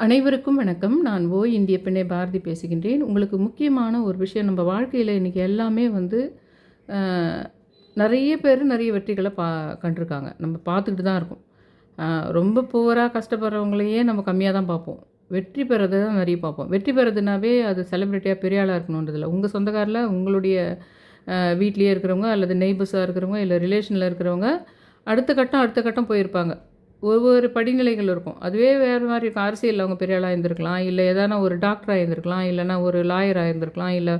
அனைவருக்கும் வணக்கம். நான் ஓ இந்திய பெண்ணை பாரதி பேசுகின்றேன். உங்களுக்கு முக்கியமான ஒரு விஷயம் நம்ம வாழ்க்கையில் இன்றைக்கி எல்லாமே வந்து நிறைய பேர் நிறைய வெற்றிகளை பா கண்டிருக்காங்க. நம்ம பார்த்துக்கிட்டு தான் இருக்கோம். ரொம்ப புவராக கஷ்டப்படுறவங்களையே நம்ம கம்மியாக தான் பார்ப்போம். வெற்றி பெறதை தான் நிறைய பார்ப்போம். வெற்றி பெறதுனாவே அது செலிப்ரிட்டியாக பெரிய ஆளாக இருக்கணுன்றதில்ல. உங்கள் சொந்தக்காரில் உங்களுடைய வீட்லேயே இருக்கிறவங்க அல்லது நெய்பர்ஸாக இருக்கிறவங்க இல்லை ரிலேஷனில் இருக்கிறவங்க அடுத்த கட்டம் அடுத்த கட்டம் போயிருப்பாங்க. ஒவ்வொரு படிநிலைகள் இருக்கும். அதுவே வேறு மாதிரி இருக்கும். அரசியலில் அவங்க பெரிய ஆளாக இருந்திருக்கலாம். இல்லை எதனா ஒரு டாக்டராக இருந்திருக்கலாம். இல்லைனா ஒரு லாயராக இருந்திருக்கலாம். இல்லை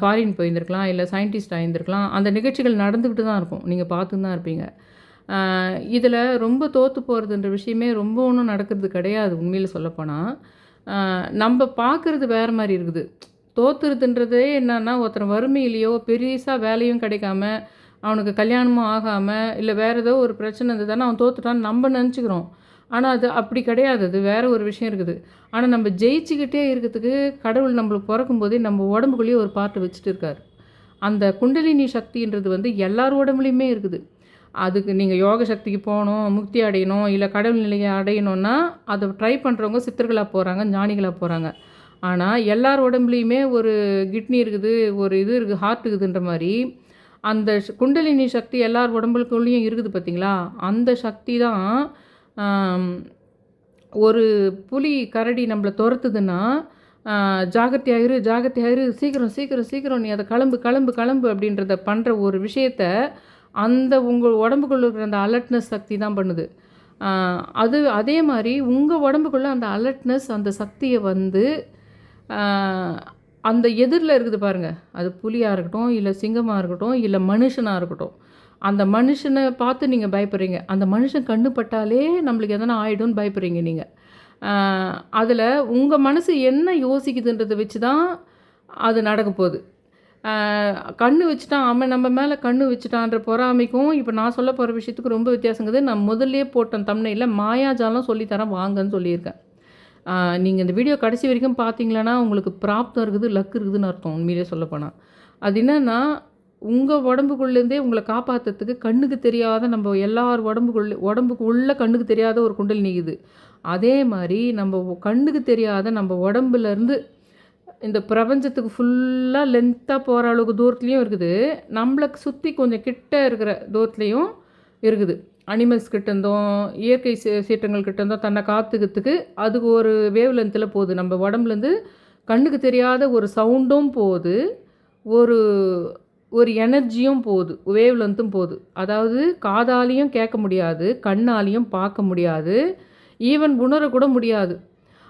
ஃபாரின் போயிருந்திருக்கலாம். இல்லை சயின்டிஸ்டாக இருந்திருக்கலாம். அந்த நிகழ்ச்சிகள் நடந்துக்கிட்டு தான் இருக்கும். நீங்கள் பார்த்து தான் இருப்பீங்க. இதில் ரொம்ப தோற்று போகிறதுன்ற விஷயமே ரொம்ப ஒன்றும் நடக்கிறது கிடையாது உண்மையில் சொல்லப்போனால் நம்ம பார்க்குறது வேறு மாதிரி இருக்குது. தோத்துறதுன்றதே என்னென்னா ஒருத்தர் வறுமையிலையோ பெருசாக வேலையும் கிடைக்காம அவனுக்கு கல்யாணமும் ஆகாமல் இல்லை வேறு ஏதோ ஒரு பிரச்சனை இருந்ததுன்னா அவன் தோத்துட்டான்னு நம்ம நினச்சிக்கிறோம். ஆனால் அது அப்படி கிடையாது. அது வேறு ஒரு விஷயம் இருக்குது. ஆனால் நம்ம ஜெயிச்சுக்கிட்டே இருக்கிறதுக்கு கடவுள் நம்மளுக்கு பிறக்கும் போதே நம்ம உடம்புக்குள்ளேயே ஒரு பாட்டு வச்சுட்டு இருக்கார். அந்த குண்டலினி சக்தின்றது வந்து எல்லார் உடம்புலையுமே இருக்குது. அதுக்கு நீங்கள் யோக சக்திக்கு போகணும் முக்தி அடையணும் இல்லை கடவுள் நிலையை அடையணும்னா அதை ட்ரை பண்ணுறவங்க சித்தர்களாக போகிறாங்க ஞானிகளாக போகிறாங்க ஆனால் எல்லார் உடம்புலையுமே ஒரு கிட்னி இருக்குது ஒரு இது இருக்குது ஹார்ட் இருக்குதுன்ற மாதிரி அந்த குண்டலினி சக்தி எல்லார் உடம்புக்குள்ளேயும் இருக்குது பார்த்தீங்களா அந்த சக்தி தான் ஒரு புலி கரடி நம்மளை துரத்துதுன்னா ஜாகிரதையாயிரு ஜாகிரதையாயிரு சீக்கிரம் சீக்கிரம் சீக்கிரம் நீ அதை கிளம்பு கிளம்பு கிளம்பு அப்படின்றத பண்ணுற ஒரு விஷயத்த அந்த உங்கள் உடம்புக்குள்ளே இருக்கிற அந்த அலர்ட்னஸ் சக்தி தான் பண்ணுது. அது அதே மாதிரி உங்கள் உடம்புக்குள்ளே அந்த அலர்ட்னஸ் அந்த சக்தியை வந்து அந்த எதிரில் இருக்குது பாருங்கள் அது புலியாக இருக்கட்டும் இல்லை சிங்கமாக இருக்கட்டும் இல்லை மனுஷனாக இருக்கட்டும். அந்த மனுஷனை பார்த்து நீங்கள் பயப்படுறீங்க. அந்த மனுஷன் கண்ணு பட்டாலே நம்மளுக்கு எதனா ஆகிடும்னு பயப்படுறீங்க நீங்கள் அதில் உங்கள் மனசு என்ன யோசிக்குதுன்றதை வச்சு தான் அது நடக்க போகுது. ஆஹ் கண்ணு வச்சுட்டான் அவன் நம்ம மேலே கண்ணு வச்சுட்டான்ற பொறாமைக்கும் இப்போ நான் சொல்ல போகிற விஷயத்துக்கு ரொம்ப வித்தியாசங்குது நான் முதல்லே போட்டேன் தம்னையில் மாயாஜாலம் சொல்லித்தரேன் வாங்கன்னு சொல்லியிருக்கேன். நீங்கள் இந்த வீடியோ கடைசி வரைக்கும் பார்த்தீங்களன்னா உங்களுக்கு பிராப்தம் இருக்குது லக் இருக்குதுன்னு அர்த்தம் உண்மையிலே சொல்லப்போனால் அது என்னென்னா உங்கள் உடம்புக்குள்ளேருந்தே உங்களை காப்பாற்றுறதுக்கு கண்ணுக்கு தெரியாத நம்ம எல்லார் உடம்புக்குள்ளே உடம்புக்கு உள்ள கண்ணுக்கு தெரியாத ஒரு குண்டல் நீக்குது. அதே மாதிரி நம்ம கண்ணுக்கு தெரியாத நம்ம உடம்புலேருந்து இந்த பிரபஞ்சத்துக்கு ஃபுல்லாக லென்த்தாக போகிற அளவுக்கு தூரத்துலேயும் இருக்குது. நம்மளுக்கு சுற்றி கொஞ்சம் கிட்ட இருக்கிற தூரத்துலேயும் இருக்குது. அனிமல்ஸ் கிட்டேருந்தும் இயற்கை சீ- சீற்றங்கள் கிட்டேருந்தும் தன்னை காத்துக்கிறதுக்கு அதுக்கு ஒரு வேவ் லென்த்தில் போகுது. நம்ம உடம்புலேருந்து கண்ணுக்கு தெரியாத ஒரு சவுண்டும் போகுது. ஒரு ஒரு எனர்ஜியும் போகுது. வேவ் லென்த்தும் போகுது. அதாவது காதாலையும் கேட்க முடியாது கண்ணாலையும் பார்க்க முடியாது. ஈவன் உணரக்கூட முடியாது.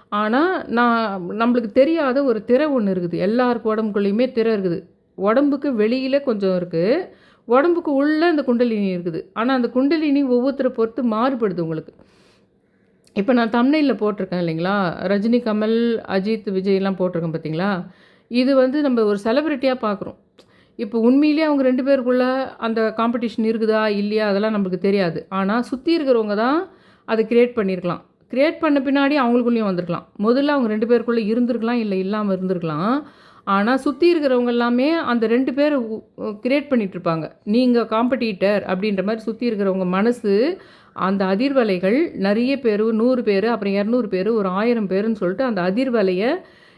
ஆனால் நான் நம்மளுக்கு தெரியாத ஒரு திரை ஒன்று இருக்குது. எல்லாருக்கு உடம்புக்குள்ளேயுமே திரை இருக்குது. உடம்புக்கு வெளியில் கொஞ்சம் இருக்குது உடம்புக்கு உள்ளே இந்த குண்டலினி இருக்குது. ஆனால் அந்த குண்டலினி ஒவ்வொருத்தரை பொறுத்து மாறுபடுது உங்களுக்கு. இப்போ நான் தமிழில் போட்டிருக்கேன் இல்லைங்களா? ரஜினி கமல் அஜித் விஜய்லாம் போட்டிருக்கேன் பார்த்தீங்களா இது வந்து நம்ம ஒரு செலிப்ரிட்டியாக பார்க்குறோம் இப்போ உண்மையிலேயே அவங்க ரெண்டு பேருக்குள்ள அந்த காம்படிஷன் இருக்குதா இல்லையா? அதெல்லாம் நம்மளுக்கு தெரியாது. ஆனால் சுற்றி இருக்கிறவங்க தான் அதை கிரியேட் பண்ணியிருக்கலாம் கிரியேட் பண்ண பின்னாடி அவங்களுக்குள்ளேயும் வந்திருக்கலாம். முதல்ல அவங்க ரெண்டு பேருக்குள்ளே இருந்திருக்கலாம் இல்லை இல்லாமல் இருந்திருக்கலாம். ஆனால் சுற்றி இருக்கிறவங்க எல்லாமே அந்த ரெண்டு பேர் கிரியேட் பண்ணிகிட்ருப்பாங்க நீங்கள் காம்படிட்டர் அப்படின்ற மாதிரி சுற்றி இருக்கிறவங்க மனசு அந்த அதிர்வலைகள் நிறைய பேர் நூறு பேர் அப்புறம் இரநூறு பேர் ஒரு ஆயிரம் பேருன்னு சொல்லிட்டு அந்த அதிர்வலையை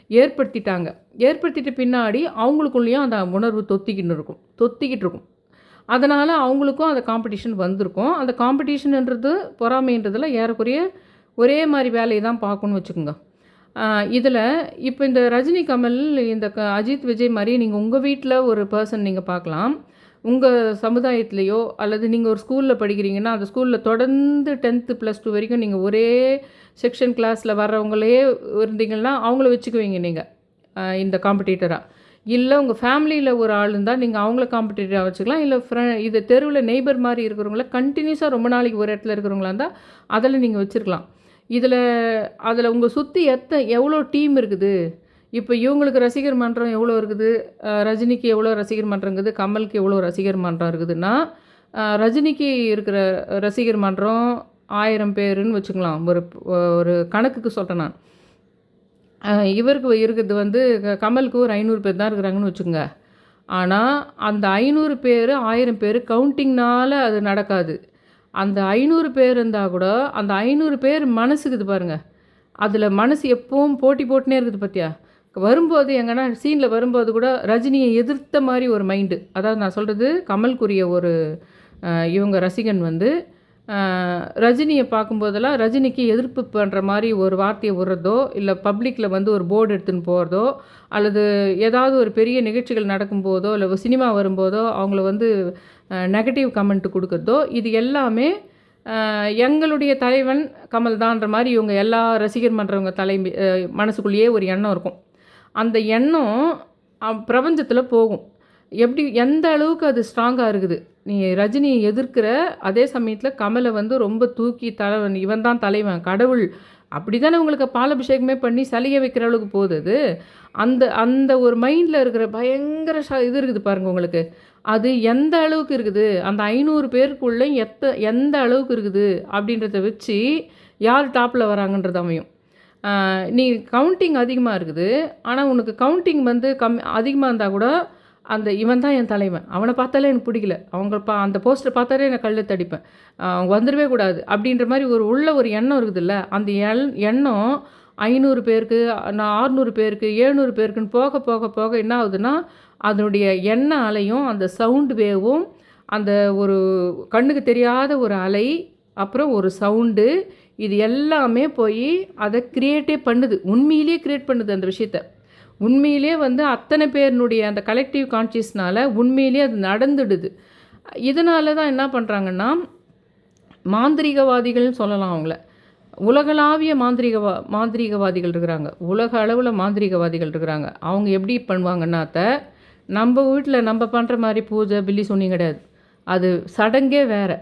ஏற்படுத்திட்டாங்க. ஏற்படுத்திட்ட பின்னாடி அவங்களுக்குள்ளேயும் அந்த உணர்வு தொத்திக்கிட்டு இருக்கும். தொத்திக்கிட்டு இருக்கும். அதனால் அவங்களுக்கும் அந்த காம்படிஷன் வந்திருக்கும். அந்த காம்படிஷன்ன்றது பொறாமைன்றதில் ஏறக்குறைய ஒரே மாதிரி வேலையை தான் பார்க்கணும்னு வச்சுக்கோங்க. இதில் இப்போ இந்த ரஜினி கமல் இந்த க அஜித் விஜய் மாதிரி நீங்கள் உங்கள் வீட்டில் ஒரு பர்சன் நீங்கள் பார்க்கலாம் உங்கள் சமுதாயத்துலேயோ அல்லது நீங்கள் ஒரு ஸ்கூலில் படிக்கிறீங்கன்னா அந்த ஸ்கூலில் தொடர்ந்து டென்த்து ப்ளஸ் டூ வரைக்கும் நீங்கள் ஒரே செக்ஷன் கிளாஸில் வர்றவங்களே இருந்தீங்கன்னா அவங்கள வச்சுக்குவீங்க நீங்கள் இந்த காம்படிட்டராக இல்லை உங்கள் ஃபேமிலியில் ஒரு ஆள் இருந்தால் நீங்கள் அவங்கள காம்படிட்டராக வச்சுக்கலாம். இல்லை ஃப்ரெ இது தெருவில் நெய்பர் மாதிரி இருக்கிறவங்கள கண்டினியூஸாக ரொம்ப நாளைக்கு ஒரு இடத்துல இருக்கிறவங்களா இருந்தால் அதில் நீங்கள் வச்சுருக்கலாம். இதில் அதில் உங்கள் சுற்றி எத்த எவ்வளோ டீம் இருக்குது? இப்போ இவங்களுக்கு ரசிகர் மன்றம் எவ்வளோ இருக்குது? ரஜினிக்கு எவ்வளோ ரசிகர் மன்றம் இருக்குது? கமலுக்கு எவ்வளோ ரசிகர் மன்றம் இருக்குதுன்னா ரஜினிக்கு இருக்கிற ரசிகர் மன்றம் ஆயிரம் பேருன்னு வச்சுக்கலாம். ஒரு ஒரு கணக்குக்கு சொல்கிறேன் நான். இவருக்கு இருக்கிறது வந்து க- கமலுக்கு ஒரு ஐநூறு பேர் தான் இருக்கிறாங்கன்னு வச்சுக்கோங்க. ஆனால் அந்த ஐநூறு பேர் ஆயிரம் பேர் கவுண்டிங்னால் அது நடக்காது. அந்த ஐநூறு பேர் இருந்தால் கூட அந்த ஐநூறு பேர் மனசுக்குது பாருங்க. அதில் மனசு எப்பவும் போட்டி போட்டுனே இருக்குது பார்த்தியா வரும்போது எங்கன்னா சீனில் வரும்போது கூட ரஜினியை எதிர்த்த மாதிரி ஒரு மைண்டு அதாவது நான் சொல்கிறது கமல்குரிய ஒரு இவங்க ரசிகன் வந்து ரஜினியை பார்க்கும்போதெல்லாம் ரஜினிக்கு எதிர்ப்பு பண்ணுற மாதிரி ஒரு வார்த்தையை விடுறதோ இல்லை பப்ளிக்கில் வந்து ஒரு போர்டு எடுத்துன்னு போகிறதோ அல்லது ஏதாவது ஒரு பெரிய நிகழ்ச்சிகள் நடக்கும்போதோ இல்லை சினிமா வரும்போதோ அவங்கள வந்து நெகட்டிவ் கமெண்ட் கொடுக்குறதோ இது எல்லாமே எங்களுடைய தலைவன் கமல் தான்ற மாதிரி இவங்க எல்லா ரசிகர் மன்றவங்க தலைமை மனசுக்குள்ளேயே ஒரு எண்ணம் இருக்கும். அந்த எண்ணம் பிரபஞ்சத்தில் போகும். எப்படி எந்த அளவுக்கு அது ஸ்ட்ராங்காக இருக்குது? நீ ரஜினியை எதிர்க்கிற அதே சமயத்தில் கமலை வந்து ரொம்ப தூக்கி தலைவன் இவன் தான் தலைவன் கடவுள். அப்படி தானே உங்களுக்கு பாலபிஷேகமே பண்ணி சலியை வைக்கிற அளவுக்கு போகுது அந்த அந்த ஒரு மைண்டில் இருக்கிற பயங்கர ஷ இது இருக்குது பாருங்கள் உங்களுக்கு. அது எந்த அளவுக்கு இருக்குது? அந்த ஐநூறு பேருக்குள்ளே எத்த எந்த அளவுக்கு இருக்குது? அப்படின்றத வச்சு யார் டாப்பில் வராங்கன்றது அமையும். நீ கவுண்டிங் அதிகமாக இருக்குது. ஆனால் உனக்கு கவுண்டிங் வந்து கம் அதிகமாக இருந்தால் கூட அந்த இவன் தான் என் தலைவன். அவனை பார்த்தாலே எனக்கு பிடிக்கல. அவங்க பா அந்த போஸ்டர் பார்த்தாலே எனக்கு கல்லை தடிப்பேன். அவங்க வந்துடவே கூடாது. அப்படின்ற மாதிரி ஒரு உள்ள ஒரு எண்ணம் இருக்குதுல்ல? அந்த எல் எண்ணம் ஐநூறு பேருக்கு நான் ஆறுநூறு பேருக்கு ஏழ்நூறு பேருக்குன்னு போக போக போக என்ன ஆகுதுன்னா அதனுடைய எண்ண அலையும் அந்த சவுண்டு வேவும் அந்த ஒரு கண்ணுக்கு தெரியாத ஒரு அலை அப்புறம் ஒரு சவுண்டு இது எல்லாமே போய் அதை க்ரியேட்டே பண்ணுது. உண்மையிலேயே க்ரியேட் பண்ணுது அந்த விஷயத்த. உண்மையிலே வந்து அத்தனை பேரினுடைய அந்த கலெக்டிவ் கான்ஷியஸ்னால் உண்மையிலே அது நடந்துடுது. இதனால தான் என்ன பண்ணுறாங்கன்னா மாந்திரிகவாதிகள்னு சொல்லலாம் அவங்கள. உலகளாவிய மாந்திரிகவா மாந்திரிகவாதிகள் இருக்கிறாங்க. உலக அளவில் மாந்திரிகவாதிகள் இருக்கிறாங்க. அவங்க எப்படி பண்ணுவாங்கன்னாத்த நம்ம வீட்டில் நம்ம பண்ணுற மாதிரி பூஜை பில்லி சொன்னி கிடையாது. அது சடங்கே வேறு.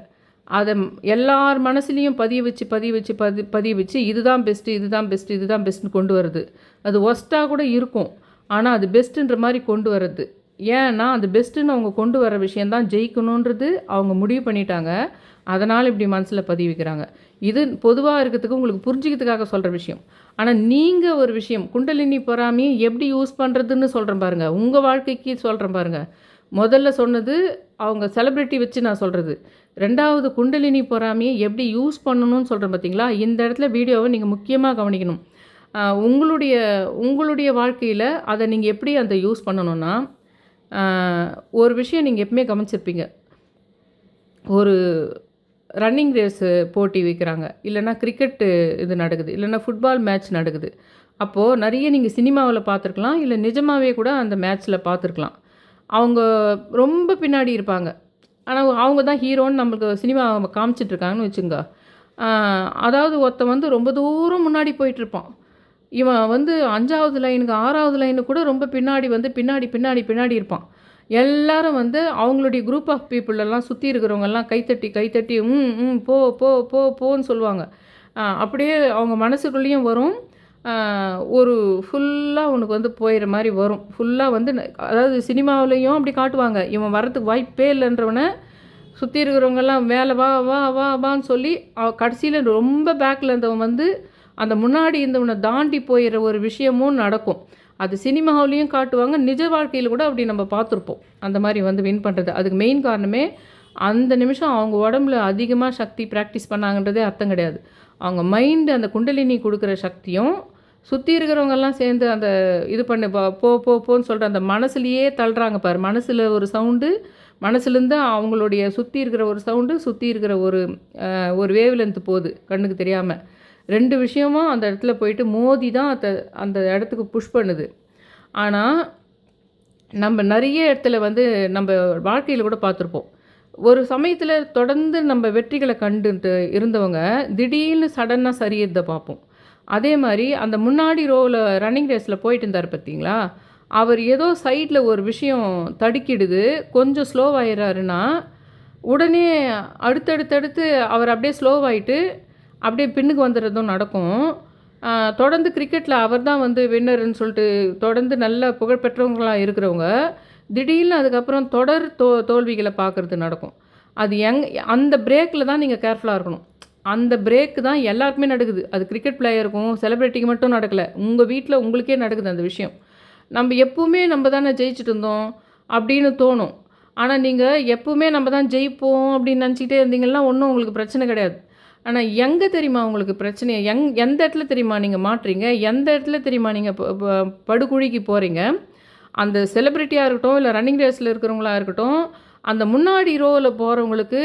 அதை எல்லார் மனசுலேயும் பதிய வச்சு பதிய வச்சு பதி பதிய வச்சு இதுதான் பெஸ்ட்டு இதுதான் பெஸ்ட்டு இதுதான் பெஸ்ட்டுன்னு கொண்டு வருது. அது ஒஸ்ட்டாக கூட இருக்கும். ஆனால் அது பெஸ்ட்டுன்ற மாதிரி கொண்டு வர்றது. ஏன்னா அது பெஸ்ட்டுன்னு அவங்க கொண்டு வர விஷயந்தான் ஜெயிக்கணுன்றது அவங்க முடிவு பண்ணிட்டாங்க. அதனால் இப்படி மனசில் பதிவிக்கிறாங்க இது பொதுவாக இருக்கிறதுக்கு உங்களுக்கு புரிஞ்சிக்கிறதுக்காக சொல்கிற விஷயம். ஆனால் நீங்கள் ஒரு விஷயம் குண்டலினி பொறாமையை எப்படி யூஸ் பண்ணுறதுன்னு சொல்கிறேன் பாருங்கள் உங்கள் வாழ்க்கைக்கு சொல்கிறேன் பாருங்கள் முதல்ல சொன்னது அவங்க செலிப்ரிட்டி வச்சு நான் சொல்கிறது ரெண்டாவது குண்டலினி பொறாமையை எப்படி யூஸ் பண்ணணும்னு சொல்கிறேன் பார்த்தீங்களா இந்த இடத்துல வீடியோவை நீங்கள் முக்கியமாக கவனிக்கணும். உங்களுடைய உங்களுடைய வாழ்க்கையில் அதை நீங்கள் எப்படி அந்த யூஸ் பண்ணணும்னா ஒரு விஷயம் நீங்கள் எப்பவுமே கவனிச்சிருப்பீங்க. ஒரு ரன்னிங் ரேஸு போட்டி வைக்கிறாங்க. இல்லைன்னா கிரிக்கெட்டு இது நடக்குது. இல்லைன்னா ஃபுட்பால் மேட்ச் நடக்குது. அப்போது நிறைய நீங்கள் சினிமாவில் பார்த்துருக்கலாம். இல்லை நிஜமாகவே கூட அந்த மேட்ச்சில் பார்த்துருக்கலாம். அவங்க ரொம்ப பின்னாடி இருப்பாங்க. ஆனால் அவங்க தான் ஹீரோன்னு நம்மளுக்கு சினிமா காமிச்சிட்ருக்காங்கன்னு வச்சுங்க அதாவது ஒருத்தன் வந்து ரொம்ப தூரம் முன்னாடி போயிட்டுருப்பான் இவன் வந்து அஞ்சாவது லைனுக்கு ஆறாவது லைனு கூட ரொம்ப பின்னாடி வந்து பின்னாடி பின்னாடி பின்னாடி இருப்பான். எல்லாரும் வந்து அவங்களுடைய குரூப் ஆஃப் பீப்புளெல்லாம் சுற்றி இருக்கிறவங்கெல்லாம் கைத்தட்டி கைத்தட்டி ம் ம் போ போ போ போன்னு சொல்லுவாங்க. அப்படியே அவங்க மனசுக்குள்ளேயும் வரும். ஒரு ஃபுல்லாக உனக்கு வந்து போயிடுற மாதிரி வரும். ஃபுல்லாக வந்து ந- அதாவது சினிமாவிலையும் அப்படி காட்டுவாங்க. இவன் வரத்துக்கு வாய்ப்பே இல்லைன்றவனை சுற்றி இருக்கிறவங்கெல்லாம் மேலே வா வா வா வான்னு சொல்லி கடைசியில் ரொம்ப பேக்கில் இருந்தவன் வந்து அந்த முன்னாடி இருந்தவனை தாண்டி போயிடுற ஒரு விஷயமும் நடக்கும். அது சினிமாவிலையும் காட்டுவாங்க நிஜ வாழ்க்கையில் கூட அப்படி நம்ம பார்த்துருப்போம். அந்த மாதிரி வந்து வின் பண்ணுறது அதுக்கு மெயின் காரணமே அந்த நிமிஷம் அவங்க உடம்புல அதிகமாக சக்தி ப்ராக்டிஸ் பண்ணாங்கன்றதே அர்த்தம் கிடையாது. அவங்க மைண்டு அந்த குண்டலினி கொடுக்குற சக்தியும் சுற்றி இருக்கிறவங்கெல்லாம் சேர்ந்து அந்த இது பண்ணு போ போ போன்னு சொல்கிற அந்த மனசுலையே தள்ளுறாங்க பாரு. மனசில் ஒரு சவுண்டு மனசுலேருந்து அவங்களுடைய சுற்றி இருக்கிற ஒரு சவுண்டு சுற்றி இருக்கிற ஒரு ஒரு வேவ்லென்த்து போகுது கண்ணுக்கு தெரியாமல் ரெண்டு விஷயமும் அந்த இடத்துல போயிட்டு மோதி தான் அந்த அந்த இடத்துக்கு புஷ் பண்ணுது. ஆனால் நம்ம நிறைய இடத்துல வந்து நம்ம வாழ்க்கையில் கூட பார்த்துருப்போம். ஒரு சமயத்தில் தொடர்ந்து நம்ம வெற்றிகளை கண்டுட்டு இருந்தவங்க திடீர்னு சடனாக சரியதை பார்ப்போம். அதே மாதிரி அந்த முன்னாடி ரோவில் ரன்னிங் ரேஸில் போயிட்டு இருந்தார் பார்த்தீங்களா? அவர் ஏதோ சைடில் ஒரு விஷயம் தடுக்கிடுது கொஞ்சம் ஸ்லோவாயிடுறாருன்னா உடனே அடுத்தடுத்தடுத்து அவர் அப்படியே ஸ்லோவாயிட்டு அப்படியே பின்னுக்கு வந்துடுறதும் நடக்கும். தொடர்ந்து கிரிக்கெட்டில் அவர் தான் வந்து வின்னர்னு சொல்லிட்டு தொடர்ந்து நல்ல புகழ்பெற்றவங்களாக இருக்கிறவங்க திடீர்னு அதுக்கப்புறம் தொடர் தோ தோல்விகளை பார்க்குறது நடக்கும். அது எங் அந்த பிரேக்கில் தான் நீங்கள் கேர்ஃபுல்லாக இருக்கணும். அந்த பிரேக்கு தான் எல்லாருக்குமே நடக்குது. அது கிரிக்கெட் பிளேயருக்கும் செலிப்ரிட்டிக்கு மட்டும் நடக்கலை. உங்கள் வீட்டில் உங்களுக்கே நடக்குது அந்த விஷயம். நம்ம எப்பவுமே நம்ம தானே ஜெயிச்சுட்டு இருந்தோம் அப்படின்னு தோணும். ஆனால் நீங்கள் எப்பவுமே நம்ம தான் ஜெயிப்போம் அப்படின்னு நினச்சிக்கிட்டே இருந்தீங்கன்னா ஒன்றும் உங்களுக்கு பிரச்சனை கிடையாது. ஆனால் எங்கே தெரியுமா உங்களுக்கு பிரச்சனை? எங் எந்த இடத்துல தெரியுமா நீங்கள் மாட்டுறீங்க? எந்த இடத்துல தெரியுமா நீங்கள் படுகுழிக்கு போகிறீங்க அந்த செலிப்ரிட்டியாக இருக்கட்டும் இல்லை ரன்னிங் ரேஸில் இருக்கிறவங்களா இருக்கட்டும் அந்த முன்னாடி ரோவில் போகிறவங்களுக்கு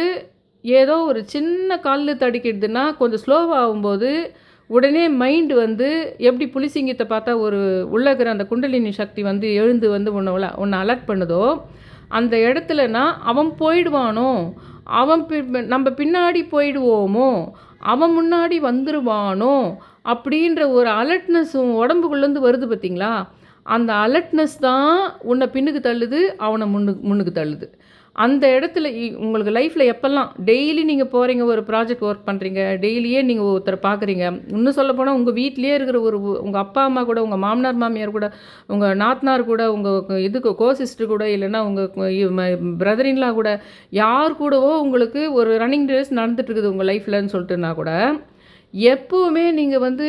ஏதோ ஒரு சின்ன கல் தடிக்கிடுதுன்னா கொஞ்சம் ஸ்லோவாகும்போது உடனே மைண்டு வந்து எப்படி புலிசிங்கத்தை பார்த்தா ஒரு உள்ளே இருக்கிற அந்த குண்டலினி சக்தி வந்து எழுந்து வந்து உன்னை உன்னை அலர்ட் பண்ணுதோ அந்த இடத்துலனா அவன் போயிடுவானோ? அவன் பி- நம்ம பின்னாடி போயிடுவோமோ? அவன் முன்னாடி வந்துடுவானோ அப்படின்ற ஒரு அலர்ட்னஸ் உடம்புக்குள்ளேருந்து வருது பார்த்திங்களா அந்த அலர்ட்னஸ் தான் உன்னை பின்னுக்கு தள்ளுது அவனை முன்னுக்கு முன்னுக்கு தள்ளுது. அந்த இடத்துல இ- உங்களுக்கு லைஃப்பில் எப்போல்லாம் டெய்லி நீங்கள் போகிறீங்க ஒரு ப்ராஜெக்ட் ஒர்க் பண்ணுறீங்க டெய்லியே நீங்கள் ஒருத்தரை பார்க்குறீங்க இன்னும் சொல்ல போனால் உங்கள் வீட்டிலேயே இருக்கிற ஒரு உங்கள் அப்பா அம்மா கூட உங்கள் மாமனார் மாமியார் கூட உங்கள் நாத்தனார் கூட உங்கள் இதுக்கு கோ சிஸ்டர் கூட இல்லைன்னா உங்கள் பிரதரின்லாம் கூட யார் கூடவோ உங்களுக்கு ஒரு ரன்னிங் ரேஸ் நடந்துட்டுருக்குது உங்கள் லைஃப்லன்னு சொல்லிட்டுனா கூட எப்போவுமே நீங்கள் வந்து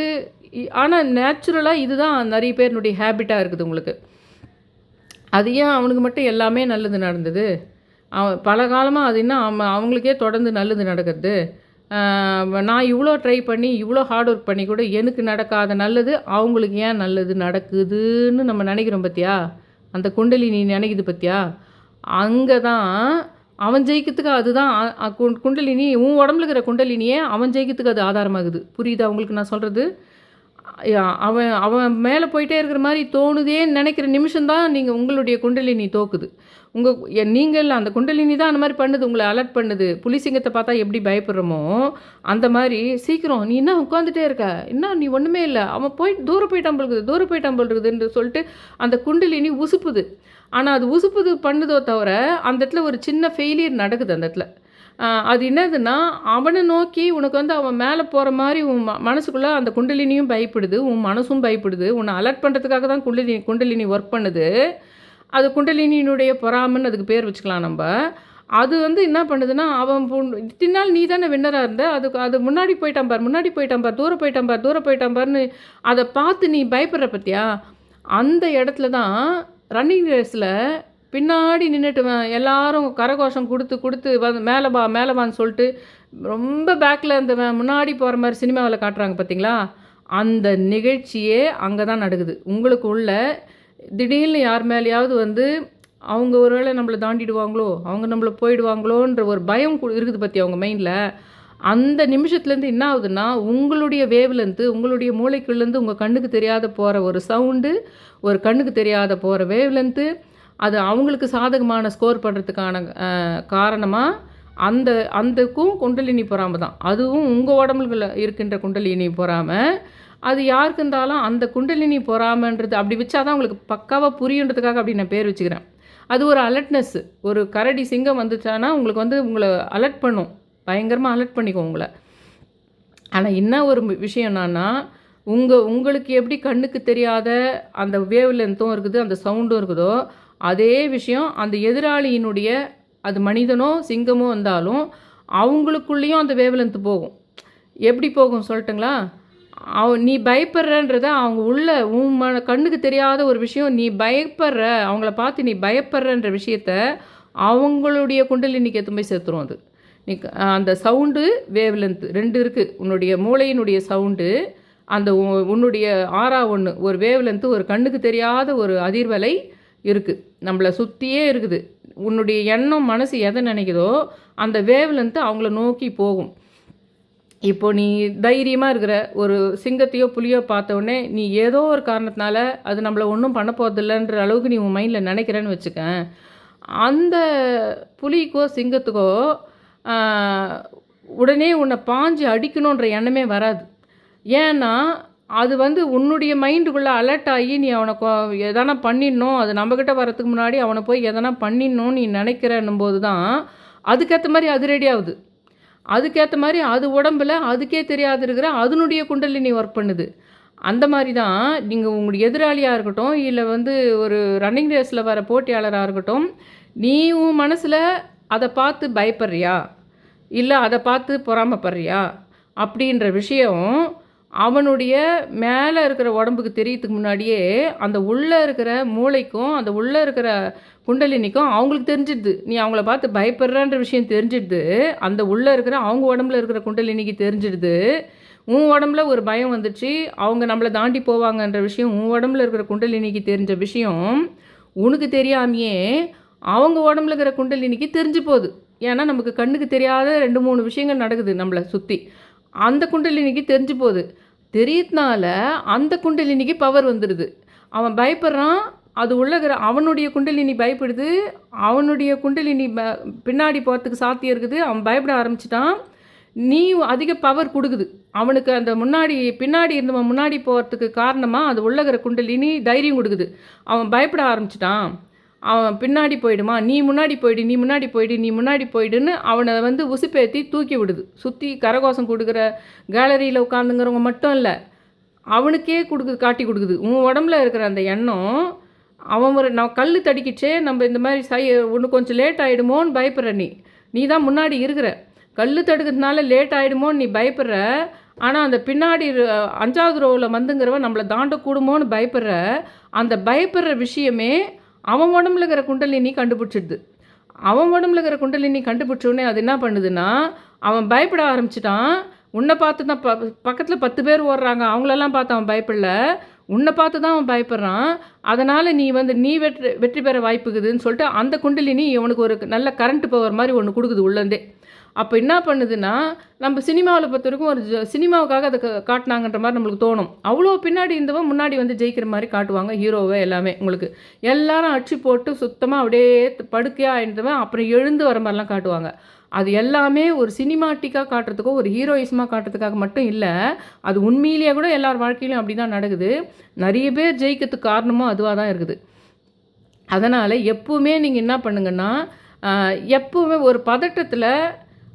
ஆனால் நேச்சுரலாக இதுதான் நிறைய பேருனுடைய ஹேபிட்டாக இருக்குது உங்களுக்கு. அது ஏன் அவனுக்கு மட்டும் எல்லாமே நல்லது நடந்தது? பல காலமாக அது இன்னும் அவன் அவங்களுக்கே தொடர்ந்து நல்லது நடக்கிறது. நான் இவ்வளோ ட்ரை பண்ணி இவ்வளோ ஹார்ட் ஒர்க் பண்ணி கூட எனக்கு நடக்காத நல்லது அவங்களுக்கு ஏன் நல்லது நடக்குதுன்னு நம்ம நினைக்கிறோம் பார்த்தியா அந்த குண்டலினி நினைக்குது பார்த்தியா அங்கே தான் அவன் ஜெயிக்கிறதுக்கு அதுதான் கு- குண்டலினி உன் உடம்புல இருக்கிற குண்டலினியே அவன் ஜெயிக்கிறதுக்கு அது ஆதாரமாகுது. புரியுதா அவங்களுக்கு நான் சொல்கிறது அவன் அவன் மேலே போயிட்டே இருக்கிற மாதிரி தோணுதேன்னு நினைக்கிற நிமிஷம்தான் நீங்கள் உங்களுடைய குண்டலினி தோக்குது. உங்கள் நீங்கள் அந்த குண்டலினி தான் அந்த மாதிரி பண்ணுது உங்களை அலர்ட் பண்ணுது. புலிசிங்கத்தை பார்த்தா எப்படி பயப்படுறோமோ அந்த மாதிரி சீக்கிரம் நீ என்ன உட்காந்துட்டே இருக்க. என்ன நீ ஒன்றுமே இல்லை. அவன் போய் தூரம் போயிட்டான் போல் இருக்குது தூரம் போயிட்டான் போல் இருக்குதுன்னு சொல்லிட்டு அந்த குண்டலினி உசுப்புது. ஆனால் அது உசுப்புது பண்ணுதோ தவிர அந்த இடத்துல ஒரு சின்ன ஃபெயிலியர் நடக்குது அந்த இடத்துல. அது என்னதுன்னா அவனை நோக்கி உனக்கு வந்து அவன் மேலே போகிற மாதிரி உன் ம மனசுக்குள்ளே அந்த குண்டலினியும் பயப்படுது உன் மனசும் பயப்படுது. உன்னை அலர்ட் பண்ணுறதுக்காக தான் குண்டலினி குண்டலினி ஒர்க் பண்ணுது. அது குண்டலினியினுடைய பொறாமன்னு அதுக்கு பேர் வச்சுக்கலாம் நம்ம. அது வந்து என்ன பண்ணுதுன்னா அவன் பொண்ணு- நீ தானே வின்னராக இருந்த? அதுக்கு அது முன்னாடி போயிட்டான் பார் முன்னாடி போயிட்டான் பார் தூரம் போயிட்டான் பார் தூரம் போயிட்டான் பார்னு அதை பார்த்து நீ பயப்படுற பற்றியா அந்த இடத்துல தான் ரன்னிங் ரேஸில் பின்னாடி நின்றுட்டு எல்லாரும் கரகோஷம் கொடுத்து கொடுத்து வந்து மேலே பா மேலே வான்னு சொல்லிட்டு ரொம்ப பேக்கில் இருந்தவன் முன்னாடி போகிற மாதிரி சினிமாவில் காட்டுறாங்க பார்த்தீங்களா அந்த நிகழ்ச்சியே அங்கே தான் நடக்குது. உங்களுக்கு உள்ள திடீர்னு யார் மேலேயாவது வந்து அவங்க ஒருவேளை நம்மளை தாண்டிடுவாங்களோ அவங்க நம்மளை போயிடுவாங்களோன்ற ஒரு பயம் கு- இருக்குது பற்றி அவங்க மைண்டில். அந்த நிமிஷத்துலேருந்து என்ன ஆகுதுன்னா உங்களுடைய வேவ்லேருந்து உங்களுடைய மூளைக்குள்ளேருந்து உங்கள் கண்ணுக்கு தெரியாத போகிற ஒரு சவுண்டு ஒரு கண்ணுக்கு தெரியாத போகிற வேவ்லேருந்து அது அவங்களுக்கு சாதகமான ஸ்கோர் பண்ணுறதுக்கான காரணமாக அந்த அந்தக்கும் குண்டலினி பொறாமை தான். அதுவும் உங்கள் உடம்புல இருக்கின்ற குண்டலினி பொறாமை அது யாருக்கு இருந்தாலும் அந்த குண்டலினி பொறாமைன்றது அப்படி வச்சாதான் உங்களுக்கு பக்காவாக புரியுன்றதுக்காக அப்படி நான் பேர் வச்சுக்கிறேன். அது ஒரு அலர்ட்னஸ் ஒரு கரடி சிங்கம் வந்துச்சானா உங்களுக்கு வந்து உங்களை அலர்ட் பண்ணும். பயங்கரமாக அலர்ட் பண்ணிக்கும் உங்களை. ஆனால் என்ன ஒரு விஷயம் என்னன்னா உங்கள் உங்களுக்கு எப்படி கண்ணுக்கு தெரியாத அந்த வேவ் லென்த்தும் இருக்குது அந்த சவுண்டும் இருக்குதோ அதே விஷயம் அந்த எதிராளியினுடைய அது மனிதனோ சிங்கமோ வந்தாலும் அவங்களுக்குள்ளேயும் அந்த வேவ் லென்த்து போகும். எப்படி போகும் சொல்லட்டுங்களா? அவ நீ பயப்படுறன்றத அவங்க உள்ள உன் மன கண்ணுக்கு தெரியாத ஒரு விஷயம் நீ பயப்படுற அவங்கள பார்த்து நீ பயப்படுறன்ற விஷயத்த அவங்களுடைய குண்டலினிக்கு எத்து போய் சேர்த்துரும் அது. நீ அந்த சவுண்டு வேவ்லென்த் ரெண்டு இருக்குது உன்னுடைய மூளையினுடைய சவுண்டு அந்த உன்னுடைய ஆறா ஒன்று ஒரு வேவ்லென்த்து ஒரு கண்ணுக்கு தெரியாத ஒரு அதிர்வலை இருக்குது நம்மளை சுற்றியே இருக்குது. உன்னுடைய எண்ணம் மனசு எதை நினைக்குதோ அந்த வேவ்லென்த்து அவங்கள நோக்கி போகும். இப்போ நீ தைரியமாக இருக்கிற ஒரு சிங்கத்தையோ புலியோ பார்த்தவொடனே நீ ஏதோ ஒரு காரணத்தினால அது நம்மளை ஒன்றும் பண்ண போகிறதில்லன்ற அளவுக்கு நீ உன் மைண்டில் நினைக்கிறேன்னு வச்சுக்க அந்த புலிக்கோ சிங்கத்துக்கோ உடனே உன்னை பாஞ்சு அடிக்கணுன்ற எண்ணமே வராது. ஏன்னா அது வந்து உன்னுடைய மைண்டுக்குள்ளே அலர்ட் ஆகி நீ அவனை எதனா பண்ணிடணும் அது நம்மக்கிட்ட வரதுக்கு முன்னாடி அவனை போய் எதனா பண்ணிடணும்னு நீ நினைக்கிறன்னும் போது தான் அதுக்கேற்ற மாதிரி அது ரெடி ஆகுது. அதுக்கேற்ற மாதிரி அது உடம்புல அதுக்கே தெரியாது இருக்கிற அதனுடைய குண்டலினி ஒர்க் பண்ணுது. அந்த மாதிரி தான் நீங்கள் உங்களுடைய எதிராளியாக இருக்கட்டும் இல்லை வந்து ஒரு ரன்னிங் ரேஸில் வர போட்டியாளராக இருக்கட்டும் நீ உன் மனசில் அதை பார்த்து பயப்படுறியா? இல்லை அதை பார்த்து பொறாமப்படுறியா? அப்படின்ற விஷயம் அவனுடைய மேலே இருக்கிற உடம்புக்கு தெரியறதுக்கு முன்னாடியே அந்த உள்ளே இருக்கிற மூளைக்கும் அந்த உள்ளே இருக்கிற குண்டலினிக்கும் அவங்களுக்கு தெரிஞ்சிடுது. நீ அவங்கள பார்த்து பயப்படுறன்ற விஷயம் தெரிஞ்சிடுது. அந்த உள்ளே இருக்கிற அவங்க உடம்புல இருக்கிற குண்டலினிக்கு தெரிஞ்சிடுது. உன் உடம்புல ஒரு பயம் வந்துச்சு அவங்க நம்மளை தாண்டி போவாங்கன்ற விஷயம் உன் உடம்புல இருக்கிற குண்டலினிக்கு தெரிஞ்ச விஷயம் உனக்கு தெரியாமையே அவங்க உடம்புல இருக்கிற குண்டலினிக்கு தெரிஞ்சு போகுது. ஏன்னா நமக்கு கண்ணுக்கு தெரியாத ரெண்டு மூணு விஷயங்கள் நடக்குது நம்மளை சுற்றி அந்த குண்டலினிக்கு தெரிஞ்சு போகுது. தெரியறதுனால அந்த குண்டலினிக்கு பவர் வந்துடுது அவன் பயப்படுறான் அது உள்ளகிற அவனுடைய குண்டலினி பயப்படுது அவனுடைய குண்டலினி ப பின்னாடி போகிறதுக்கு சாத்தியம் இருக்குது. அவன் பயப்பட ஆரம்பிச்சிட்டான். நீ அதிக பவர் கொடுக்குது. அவனுக்கு அந்த முன்னாடி பின்னாடி இருந்தவன் முன்னாடி போகிறதுக்கு காரணமாக அது உள்ளகிற குண்டலினி தைரியம் கொடுக்குது. அவன் பயப்பட ஆரம்பிச்சிட்டான். அவன் பின்னாடி போயிடுமா? நீ முன்னாடி போயிடு நீ முன்னாடி போயிடு நீ முன்னாடி போயிடுன்னு அவனை வந்து உசுப்பேற்றி தூக்கி விடுது. சுற்றி கரகோசம் கொடுக்குற கேலரியில் உட்காந்துங்கிறவங்க மட்டும் இல்லை அவனுக்கே கொடுக்குது காட்டி கொடுக்குது. உன் உடம்புல இருக்கிற அந்த எண்ணம் அவன் ஒரு நான் கல் தடிக்கிச்சே நம்ம இந்த மாதிரி சை ஒன்று கொஞ்சம் லேட் ஆகிடுமோன்னு பயப்படுற நீ. நீ தான் முன்னாடி இருக்கிற. கல் தடுக்கிறதுனால லேட் ஆகிடுமோன்னு நீ பயப்படுற. ஆனால் அந்த பின்னாடி அஞ்சாவது ரோவில் வந்துங்கிறவன் நம்மளை தாண்டக்கூடுமோன்னு பயப்படுற. அந்த பயப்படுற விஷயமே அவன் உடம்புல இருக்கிற குண்டலினி கண்டுபிடிச்சிடுது. அவன் உடம்புல இருக்கிற குண்டலினி கண்டுபிடிச்சோடனே அது என்ன பண்ணுதுன்னா அவன் பயப்பட ஆரம்பிச்சிட்டான். உன்னை பார்த்து தான் ப பக்கத்தில் பத்து பேர் ஓடுறாங்க. அவங்களெல்லாம் பார்த்து அவன் பயப்படல. உன்னை பார்த்து தான் அவன் பயப்படுறான். அதனால் நீ வந்து நீ வெற்றி வெற்றி பெற வாய்ப்புக்குதுன்னு சொல்லிட்டு அந்த குண்டலினி இவனுக்கு ஒரு நல்ல கரண்ட் பவர் மாதிரி ஒன்று கொடுக்குது உள்ளேருந்தே அப்போ என்ன பண்ணுதுன்னா நம்ம சினிமாவில் பொறுத்த வரைக்கும் ஒரு சினிமாவுக்காக அதை காட்டினாங்கன்ற மாதிரி நம்மளுக்கு தோணும். அவ்வளோ பின்னாடி இருந்தவன் முன்னாடி வந்து ஜெயிக்கிற மாதிரி காட்டுவாங்க ஹீரோவை எல்லாமே உங்களுக்கு. எல்லாரும் அடிச்சு போட்டு சுத்தமாக அப்படியே படுக்கையாக இருந்தவன் அப்புறம் எழுந்து வர மாதிரிலாம் காட்டுவாங்க. அது எல்லாமே ஒரு சினிமாட்டிக்காக காட்டுறதுக்கோ ஒரு ஹீரோயிசமாக காட்டுறதுக்காக மட்டும் இல்லை அது உண்மையிலேயே கூட எல்லார் வாழ்க்கையிலும் அப்படி தான் நடக்குது. நிறைய பேர் ஜெயிக்கிறதுக்கு காரணமும் அதுவாக தான் இருக்குது. அதனால் எப்போவுமே நீங்கள் என்ன பண்ணுங்கன்னா எப்போவுமே ஒரு பதட்டத்தில்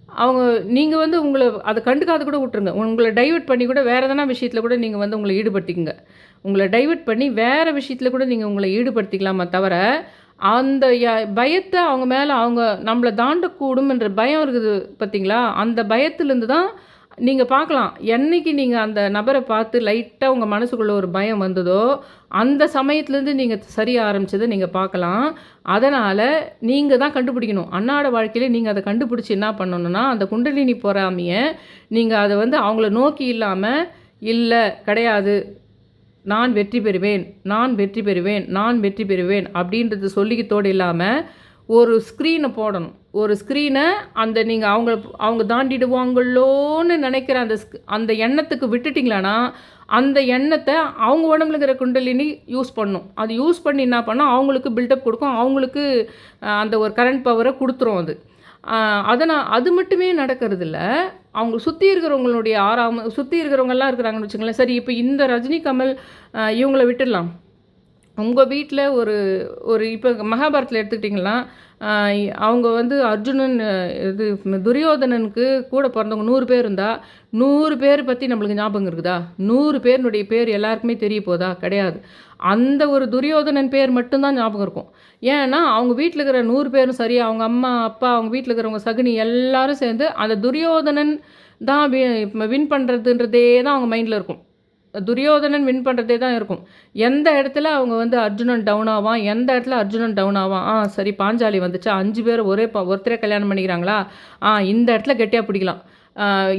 அவங்க நீங்கள் வந்து உங்களை அதை கண்டுக்காத கூட விட்ருங்க உங்களை டைவெர்ட் பண்ணி கூட வேறு எதனா விஷயத்தில் கூட நீங்கள் வந்து உங்களை ஈடுபடுத்திக்கங்க. உங்களை டைவெர்ட் பண்ணி வேறு விஷயத்தில் கூட நீங்கள் உங்களை ஈடுபடுத்திக்கலாமா தவிர அந்த பயத்தை அவங்க மேலே அவங்க நம்மளை தாண்டக்கூடும்ன்ற பயம் இருக்குது பார்த்தீங்களா அந்த பயத்துலேருந்து தான் நீங்கள் பார்க்கலாம். என்றைக்கு நீங்கள் அந்த நபரை பார்த்து லைட்டாக உங்கள் மனசுக்குள்ளே ஒரு பயம் வந்ததோ அந்த சமயத்துலேருந்து நீங்கள் சரிய ஆரம்பித்ததை நீங்கள் பார்க்கலாம். அதனால் நீங்கள் தான் கண்டுபிடிக்கணும். அன்னாட வாழ்க்கையில் நீங்கள் அதை கண்டுபிடிச்சி என்ன பண்ணணுன்னா அந்த குண்டலினி பொறாமையை நீங்கள் அதை வந்து அவங்கள நோக்கி இல்லாமல் இல்லை கிடையாது. நான் வெற்றி பெறுவேன். நான் வெற்றி பெறுவேன். நான் வெற்றி பெறுவேன். அப்படின்றது சொல்லிக்கத்தோடு இல்லாமல் ஒரு ஸ்க்ரீனை போடணும். ஒரு ஸ்க்ரீனை அந்த நீங்கள் அவங்க அவங்க தாண்டிடுவாங்களோன்னு நினைக்கிற அந்த அந்த எண்ணத்துக்கு விட்டுட்டிங்களான்னா அந்த எண்ணத்தை அவங்க உடம்புல இருக்கிற குண்டலினி யூஸ் பண்ணும். அது யூஸ் பண்ணி என்ன பண்ணால் அவங்களுக்கு பில்டப் கொடுக்கும். அவங்களுக்கு அந்த ஒரு கரண்ட் பவரை கொடுத்துரும் அது. அதனால் அது மட்டுமே நடக்கிறதில்ல அவங்க சுற்றி இருக்கிறவங்களுடைய ஆறாம சுற்றி இருக்கிறவங்கெல்லாம் இருக்கிறாங்கன்னு வச்சுங்களேன் சரி இப்போ இந்த ரஜினி கமல் இவங்கள விட்டுடலாம். உங்கள் வீட்டில் ஒரு ஒரு இப்போ மகாபாரத்தில் எடுத்துக்கிட்டிங்கன்னா அவங்க வந்து அர்ஜுனன் இது துரியோதனனுக்கு கூட பிறந்தவங்க நூறு பேர் இருந்தால் நூறு பேர் பற்றி நம்மளுக்கு ஞாபகம் இருக்குதா? நூறு பேருனுடைய பேர் எல்லாருக்குமே தெரிய போதா? கிடையாது. அந்த ஒரு துரியோதனன் பேர் மட்டும்தான் ஞாபகம் இருக்கும். ஏன்னா அவங்க வீட்டில் இருக்கிற நூறு பேரும் சரி அவங்க அம்மா அப்பா அவங்க வீட்டில் இருக்கிறவங்க சகுனி எல்லாரும் சேர்ந்து அந்த துரியோதனன் தான் வின் பண்ணுறதுன்றதே தான் அவங்க மைண்டில் இருக்கும். துரியோதனன் வின் பண்ணுறதே தான் இருக்கும். எந்த இடத்துல அவங்க வந்து அர்ஜுனன் டவுன் ஆவான் எந்த இடத்துல அர்ஜுனன் டவுன் ஆவான்? ஆ சரி பாஞ்சாலி வந்துச்சா? அஞ்சு பேர் ஒரே ப ஒருத்தரே கல்யாணம் பண்ணிக்கிறாங்களா? ஆ இந்த இடத்துல கெட்டியாக பிடிக்கலாம்.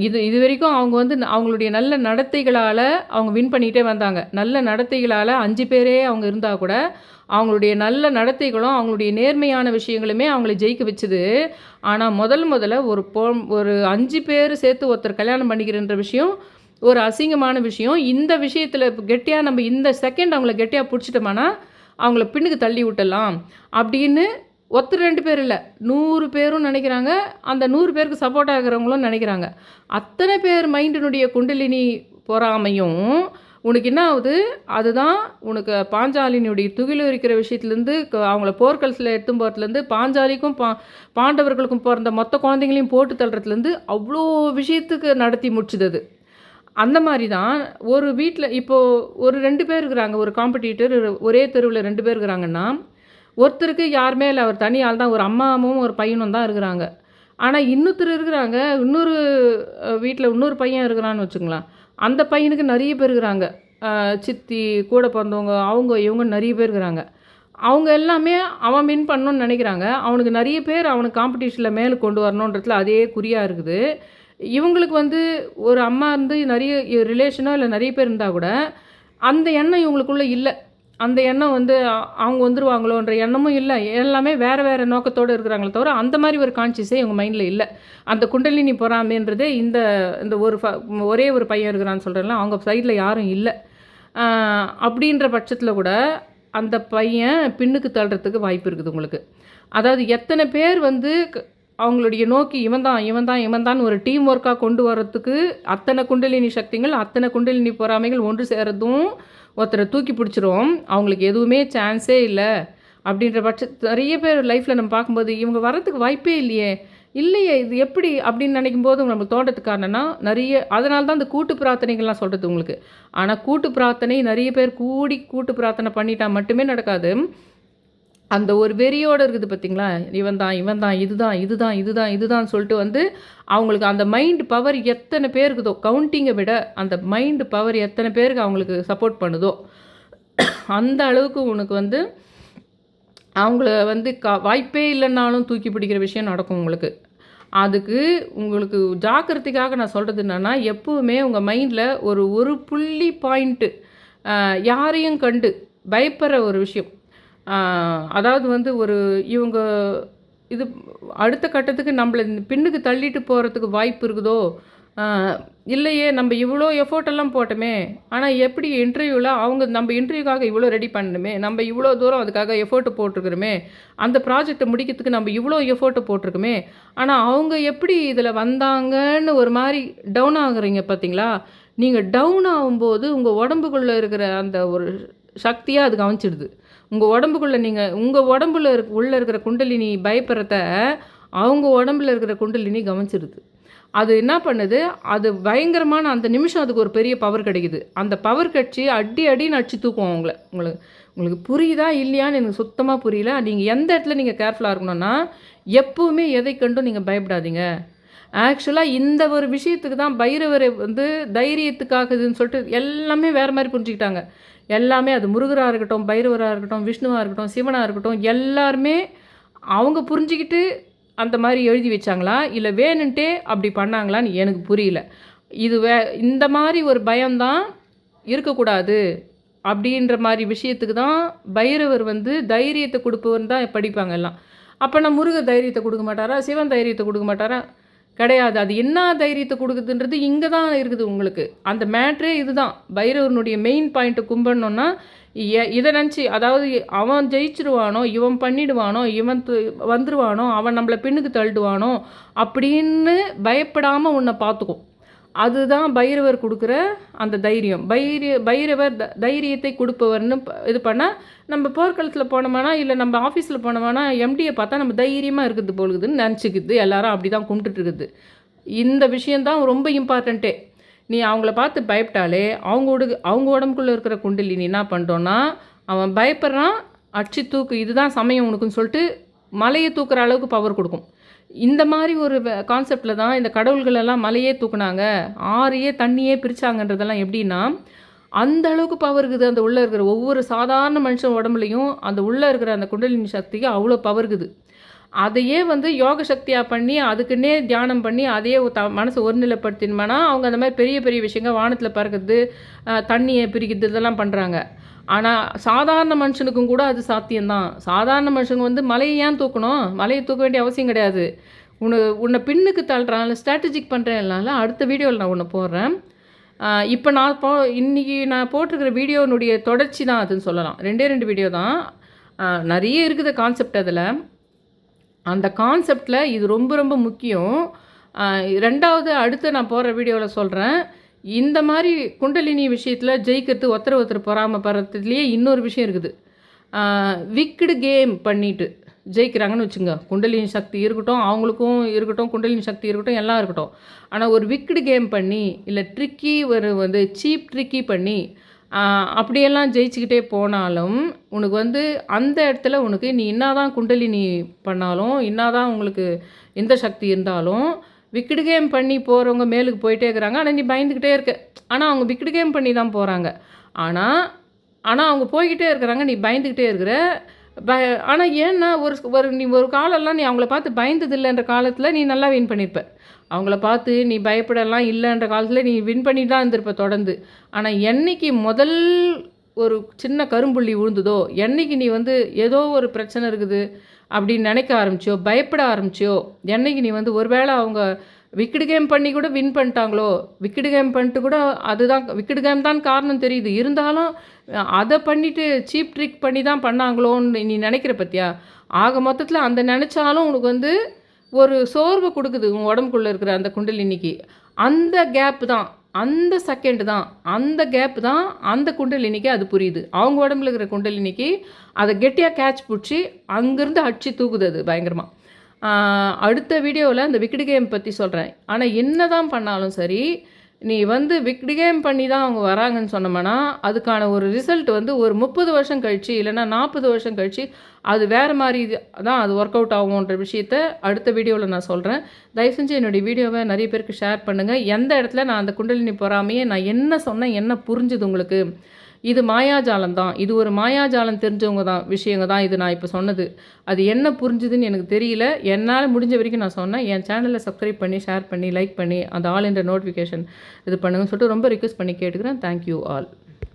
இது இது வரைக்கும் அவங்க வந்து அவங்களுடைய நல்ல நடத்தைகளால் அவங்க வின் பண்ணிகிட்டே வந்தாங்க. நல்ல நடத்தைகளால் அஞ்சு பேரே அவங்க இருந்தால் கூட அவங்களுடைய நல்ல நடத்தைகளும் அவங்களுடைய நேர்மையான விஷயங்களுமே அவங்கள ஜெயிக்க வச்சுது. ஆனால் முதல் முதல்ல ஒரு பொ ஒரு அஞ்சு பேர் சேர்த்து ஒருத்தர் கல்யாணம் பண்ணிக்கிறன்ற விஷயம் ஒரு அசிங்கமான விஷயம். இந்த விஷயத்தில் கெட்டியாக நம்ம இந்த செகண்ட் அவங்கள கெட்டியாக பிடிச்சிட்டோம்னா அவங்கள பின்னுக்கு தள்ளி விட்டலாம் அப்படின்னு ஒருத்தர் ரெண்டு பேர் இல்லை நூறு பேரும் நினைக்கிறாங்க. அந்த நூறு பேருக்கு சப்போர்ட் ஆகிறவங்களும் நினைக்கிறாங்க. அத்தனை பேர் மைண்டினுடைய குண்டலினி பொறாமையும் உனக்கு என்ன ஆகுது? அதுதான் உனக்கு பாஞ்சாலினுடைய துகில் இருக்கிற விஷயத்துலேருந்து அவங்கள போர்க்கல்ஸில் எடுத்து போகிறதுலேருந்து பாஞ்சாலிக்கும் பா பாண்டவர்களுக்கும் பிறந்த மொத்த குழந்தைங்களையும் போட்டு தள்ளுறதுலேருந்து அவ்வளோ விஷயத்துக்கு நடத்தி முடிச்சுது அது. அந்த மாதிரி தான் ஒரு வீட்டில் இப்போது ஒரு ரெண்டு பேர் இருக்கிறாங்க ஒரு காம்படிட்டர் ஒரே தெருவில் ரெண்டு பேர் இருக்கிறாங்கன்னா ஒருத்தருக்கு யாருமே இல்லை அவர் தனி ஆள் தான் ஒரு அம்மாவும் ஒரு பையனும் தான் இருக்கிறாங்க. ஆனால் இன்னொருத்தர் இருக்கிறாங்க இன்னொரு வீட்டில் இன்னொரு பையன் இருக்கிறான்னு வச்சுங்களேன் அந்த பையனுக்கு நிறைய பேர் இருக்கிறாங்க. சித்தி கூட பிறந்தவங்க அவங்க இவங்க நிறைய பேர் இருக்கிறாங்க. அவங்க எல்லாமே அவன் வின் பண்ணணும்னு நினைக்கிறாங்க. அவனுக்கு நிறைய பேர் அவனுக்கு காம்படிஷனில் மேலே கொண்டு வரணுன்றதுல அதே குறியாக இருக்குது. இவங்களுக்கு வந்து ஒரு அம்மா இருந்து நிறைய ரிலேஷனோ இல்லை நிறைய பேர் இருந்தால் கூட அந்த எண்ணம் இவங்களுக்குள்ளே இல்லை. அந்த எண்ணம் வந்து அவங்க வந்துருவாங்களோன்ற எண்ணமும் இல்லை. எல்லாமே வேறு வேறு நோக்கத்தோடு இருக்கிறாங்களே தவிர அந்த மாதிரி ஒரு கான்சியஸே இவங்க மைண்டில் இல்லை. அந்த குண்டலினி பொறாமைன்றதே இந்த இந்த ஒரு ஃப ஒரே ஒரு பையன் இருக்கிறான்னு சொல்கிறேன்ல அவங்க சைடில் யாரும் இல்லை. அப்படின்ற பட்சத்தில் கூட அந்த பையன் பின்னுக்கு தள்ளுறதுக்கு வாய்ப்பு இருக்குது உங்களுக்கு. அதாவது எத்தனை பேர் வந்து க- அவங்களுடைய நோக்கி இவன் தான் இவன் தான் இவன் தான் ஒரு டீம் ஒர்க்காக கொண்டு வர்றதுக்கு அத்தனை குண்டலினி சக்திகள் அத்தனை குண்டலினி பொறாமைகள் ஒன்று சேரதும் ஒருத்தரை தூக்கி பிடிச்சிரும். அவங்களுக்கு எதுவுமே சான்ஸே இல்லை. அப்படின்ற பட்ச நிறைய பேர் லைஃப்பில் நம்ம பார்க்கும்போது இவங்க வர்றதுக்கு வாய்ப்பே இல்லையே. இல்லையே இது எப்படி அப்படின்னு நினைக்கும் போது நம்மளுக்கு தோன்றதுக்கு காரணம்னா நிறைய அதனால தான் இந்த கூட்டு பிரார்த்தனைகள்லாம் சொல்கிறது உங்களுக்கு. ஆனால் கூட்டு பிரார்த்தனை நிறைய பேர் கூடி கூட்டு பிரார்த்தனை பண்ணிட்டா மட்டுமே நடக்காது. அந்த ஒரு வெறியோடு இருக்குது பார்த்திங்களா இவன் தான் இவன் தான் இதுதான் இதுதான் இதுதான் இதுதான் சொல்லிட்டு வந்து அவங்களுக்கு அந்த மைண்ட் பவர் எத்தனை பேர் இருக்குதோ கவுண்டிங்கை விட அந்த மைண்டு பவர் எத்தனை பேருக்கு அவங்களுக்கு சப்போர்ட் பண்ணுதோ அந்த அளவுக்கு உனக்கு வந்து அவங்கள வந்து கா வாய்ப்பே இல்லைன்னாலும் தூக்கி பிடிக்கிற விஷயம் நடக்கும் உங்களுக்கு. அதுக்கு உங்களுக்கு ஜாக்கிரதைக்காக நான் சொல்கிறது என்னென்னா எப்போவுமே உங்கள் மைண்டில் ஒரு ஒரு புள்ளி பாயிண்ட்டு யாரையும் கண்டு பயப்படுற ஒரு விஷயம். அதாவது வந்து ஒரு இவங்க இது அடுத்த கட்டத்துக்கு நம்மளை பின்னுக்கு தள்ளிட்டு போகிறதுக்கு வாய்ப்பு இருக்குதோ? இல்லையே நம்ம இவ்வளோ எஃபோர்ட் எல்லாம் போட்டோமே. ஆனால் எப்படி இன்டர்வியூவில் அவங்க நம்ம இன்டர்வியூக்காக இவ்வளோ ரெடி பண்ணணுமே? நம்ம இவ்வளோ தூரம் அதுக்காக எஃபோர்ட் போட்டிருக்கிறோமே. அந்த ப்ராஜெக்டை முடிக்கிறதுக்கு நம்ம இவ்வளோ எஃபோர்ட்டு போட்டிருக்கோமே ஆனால் அவங்க எப்படி இதில் வந்தாங்கன்னு ஒரு மாதிரி டவுன் ஆகுறீங்க பார்த்தீங்களா நீங்கள் டவுன் ஆகும்போது உங்கள் உடம்புக்குள்ளே இருக்கிற அந்த ஒரு சக்தியாக அது கவனிச்சிடுது. உங்கள் உடம்புக்குள்ளே நீங்கள் உங்கள் உடம்புல இருக்க உள்ளே இருக்கிற குண்டலினி பயப்படுறத அவங்க உடம்புல இருக்கிற குண்டலினி கவனிச்சிருது. அது என்ன பண்ணுது? அது பயங்கரமான அந்த நிமிஷம் அதுக்கு ஒரு பெரிய பவர் கிடைக்குது. அந்த பவர் கட்சி அடி அடின்னு அடிச்சு தூக்கும் அவங்கள. உங்களுக்கு உங்களுக்கு புரியுதா இல்லையான்னு எனக்கு சுத்தமாக புரியல. நீங்கள் எந்த இடத்துல நீங்கள் கேர்ஃபுல்லாக இருக்கணும்னா எப்போவுமே எதை கண்டும் நீங்கள் பயப்படாதீங்க. ஆக்சுவலாக இந்த ஒரு விஷயத்துக்கு தான் பைரவரை வந்து தைரியத்துக்காகுதுன்னு சொல்லிட்டு எல்லாமே வேறு மாதிரி புரிஞ்சுக்கிட்டாங்க. எல்லாமே அது முருகராக இருக்கட்டும் பைரவராக இருக்கட்டும் விஷ்ணுவாக இருக்கட்டும் சிவனாக இருக்கட்டும் எல்லாருமே அவங்க புரிஞ்சுக்கிட்டு அந்த மாதிரி எழுதி வச்சாங்களா? இல்லை வேணுன்ட்டே அப்படி பண்ணாங்களான்னு எனக்கு புரியல. இது வே இந்த மாதிரி ஒரு பயம்தான் இருக்கக்கூடாது அப்படின்ற மாதிரி விஷயத்துக்கு தான் பைரவர் வந்து தைரியத்தை கொடுப்பவன் தான் படிப்பாங்க எல்லாம். அப்போ நான் முருக தைரியத்தை கொடுக்க மாட்டாரா? சிவன் தைரியத்தை கொடுக்க மாட்டாரா? கிடையாது. அது என்ன தைரியத்தை கொடுக்குதுன்றது இங்கே தான் இருக்குது உங்களுக்கு. அந்த மேட்ரே இதுதான். பைரவனுடைய மெயின் பாயிண்ட்டை கும்பிடணுன்னா எ- இதை நினச்சி அதாவது அவன் ஜெயிச்சிருவானோ இவன் பண்ணிடுவானோ இவன் வந்துடுவானோ அவன் நம்மளை பின்னுக்கு தள்ளிடுவானோ அப்படின்னு பயப்படாமல் உன்னை பார்த்துக்கும். அதுதான் பைரவர் கொடுக்குற அந்த தைரியம். பைரிய பைரவர் த- தைரியத்தை கொடுப்பவர்னு இது பண்ணால் நம்ம போர்க்களத்தில் போனோமானா இல்லை நம்ம ஆஃபீஸில் போனோமானா எம்டியை பார்த்தா நம்ம தைரியமாக இருக்குது போலுதுன்னு நினச்சிக்குது. எல்லாரும் அப்படி தான் கும்பிட்டுட்டு இருக்குது. இந்த விஷயந்தான் ரொம்ப இம்பார்ட்டண்ட்டே நீ அவங்கள பார்த்து பயப்பட்டாலே அவங்களோட அவங்க உடம்புக்குள்ளே இருக்கிற குண்டிலி நீ என்ன பண்ணிட்டோன்னா அவன் பயப்படுறான் அடிச்சு தூக்கு இதுதான் சமயம் உனக்குன்னு சொல்லிட்டு மலையை தூக்குற அளவுக்கு பவர் கொடுக்கும். இந்த மாதிரி ஒரு கான்செப்டில் தான் இந்த கடவுள்களெல்லாம் மலையே தூக்குனாங்க. ஆறையே தண்ணியே பிரித்தாங்கன்றதெல்லாம் எப்படின்னா அந்த அளவுக்கு பவர் இருக்குது. அந்த உள்ளே இருக்கிற ஒவ்வொரு சாதாரண மனுஷன் உடம்புலையும் அந்த உள்ளே இருக்கிற அந்த குண்டலினி சக்திக்கு அவ்வளோ பவர் இருக்குது. அதையே வந்து யோக சக்தியாக பண்ணி அதுக்குன்னே தியானம் பண்ணி அதையே த மனசை ஒருநிலைப்படுத்தினோம்னா அவங்க அந்த மாதிரி பெரிய பெரிய விஷயங்கள் வானத்தில் பறக்கிறது தண்ணியை பிரிக்கிறது இதெல்லாம் பண்ணுறாங்க ஆனால் சாதாரண மனுஷனுக்கும் கூட அது சாத்தியம்தான். சாதாரண மனுஷங்க வந்து மலையை ஏன் தூக்கணும்? மலையை தூக்க வேண்டிய அவசியம் கிடையாது. உன்னை உன்னை பின்னுக்கு தள்ளுறான் ஸ்ட்ராட்டஜிக் பண்ணுறேன்னால அடுத்த வீடியோவில் நான் உன்னை போடுறேன். இப்போ நான் போ இன்றைக்கி நான் போட்டிருக்கிற வீடியோனுடைய தொடர்ச்சி தான் அதுன்னு சொல்லலாம். ரெண்டே ரெண்டு வீடியோ தான். நிறைய இருக்குது கான்செப்ட் அதில். அந்த கான்செப்டில் இது ரொம்ப ரொம்ப முக்கியம். ரெண்டாவது அடுத்து நான் போடுற வீடியோவில் சொல்கிறேன் இந்த மாதிரி குண்டலினி விஷயத்தில் ஜெயிக்கிறது ஒருத்தர் ஒருத்தர் பொறாமப்படுறதுலேயே இன்னொரு விஷயம் இருக்குது. விக்கடு கேம் பண்ணிட்டு ஜெயிக்கிறாங்கன்னு வச்சுங்க. குண்டலினி சக்தி இருக்கட்டும் அவங்களுக்கும் இருக்கட்டும் குண்டலினி சக்தி இருக்கட்டும் எல்லாம் இருக்கட்டும். ஆனால் ஒரு விக்கடு கேம் பண்ணி இல்லை ட்ரிக்கி ஒரு வந்து சீப் ட்ரிக்கி பண்ணி அப்படியெல்லாம் ஜெயிச்சுக்கிட்டே போனாலும் உனக்கு வந்து அந்த இடத்துல உனக்கு நீ என்னதான் குண்டலினி பண்ணாலும் என்னதான் உங்களுக்கு எந்த சக்தி இருந்தாலும் விக்கெட் கேம் பண்ணி போகிறவங்க மேலுக்கு போயிட்டே இருக்கிறாங்க. ஆனால் நீ பயந்துக்கிட்டே இருக்க. ஆனால் அவங்க விக்கெட் கேம் பண்ணி தான் போகிறாங்க ஆனால் ஆனால் அவங்க போய்கிட்டே இருக்கிறாங்க. நீ பயந்துக்கிட்டே இருக்கிற. ப ஆனால் ஏன்னா ஒரு ஒரு நீ ஒரு காலெல்லாம் நீ அவங்கள பார்த்து பயந்தது இல்லைன்ற காலத்தில் நீ நல்லா வின் பண்ணியிருப்ப அவங்கள பார்த்து நீ பயப்படலாம் இல்லைன்ற காலத்தில் நீ வின் பண்ணி தான் இருந்திருப்ப தொடர்ந்து. ஆனால் என்னைக்கு முதல் ஒரு சின்ன கரும்புள்ளி விழுந்ததோ என்னைக்கு நீ வந்து ஏதோ ஒரு பிரச்சனை இருக்குது அப்படின்னு நினைக்க ஆரம்பிச்சியோ பயப்பட ஆரம்பிச்சியோ என்னைக்கு நீ வந்து ஒருவேளை அவங்க விக்கெட் கேம் பண்ணி கூட வின் பண்ணிட்டாங்களோ விக்கெட் கேம் பண்ணிட்டு கூட அதுதான் விக்கெட் கேம் தான் காரணம் தெரியுது. இருந்தாலும் அதை பண்ணிவிட்டு சீப் ட்ரிக் பண்ணி தான் பண்ணாங்களோன்னு நீ நினைக்கிற பத்தியா? ஆக மொத்தத்தில் அந்த நினச்சாலும் உனக்கு வந்து ஒரு சோர்வை கொடுக்குது உன் உடம்புக்குள்ளே இருக்கிற அந்த குண்டலினிக்கு. அந்த கேப் தான். அந்த செகண்ட் தான் அந்த கேப் தான் அந்த குண்டலினிக்கு அது புரியுது. அவங்க உடம்புல இருக்கிற குண்டலினிக்கு அதை கெட்டியாக கேட்ச் பிடிச்சி அங்கேருந்து அடிச்சு தூக்குது அது பயங்கரமாக அடுத்த வீடியோவில் அந்த விக்கெட் கேம் பற்றி சொல்கிறேன் ஆனால் என்ன தான் பண்ணாலும் சரி நீ வந்து விக்கெட் கேம் பண்ணி தான் அவங்க வராங்கன்னு சொன்னோம்னா அதுக்கான ஒரு ரிசல்ட் வந்து ஒரு முப்பது வருஷம் கழிச்சு இல்லைன்னா நாற்பது வருஷம் கழிச்சு அது வேறு மாதிரி இது தான் அது ஒர்க் அவுட் ஆகும்ன்ற விஷயத்த அடுத்த வீடியோவில் நான் சொல்கிறேன் தயவு செஞ்சு என்னுடைய வீடியோவை நிறைய பேருக்கு ஷேர் பண்ணுங்கள் எந்த இடத்துல நான் அந்த குண்டலினி பொறாமையே நான் என்ன சொன்னேன் என்ன புரிஞ்சுது உங்களுக்கு? இது மாயாஜாலம் தான். இது ஒரு மாயாஜாலம் தெரிஞ்சவங்க தான் விஷயங்க தான் இது நான் இப்போ சொன்னது. அது என்ன புரிஞ்சுதுன்னு எனக்கு தெரியல. என்னால் முடிஞ்ச வரைக்கும் நான் சொன்னேன். என் சேனலை சப்ஸ்கிரைப் பண்ணி ஷேர் பண்ணி லைக் பண்ணி அந்த ஆல் என்ற நோட்டிஃபிகேஷன் இது பண்ணுங்கன்னு சொல்லிட்டு ரொம்ப ரிக்வெஸ்ட் பண்ணி கேட்டுக்கிறேன். Thank you all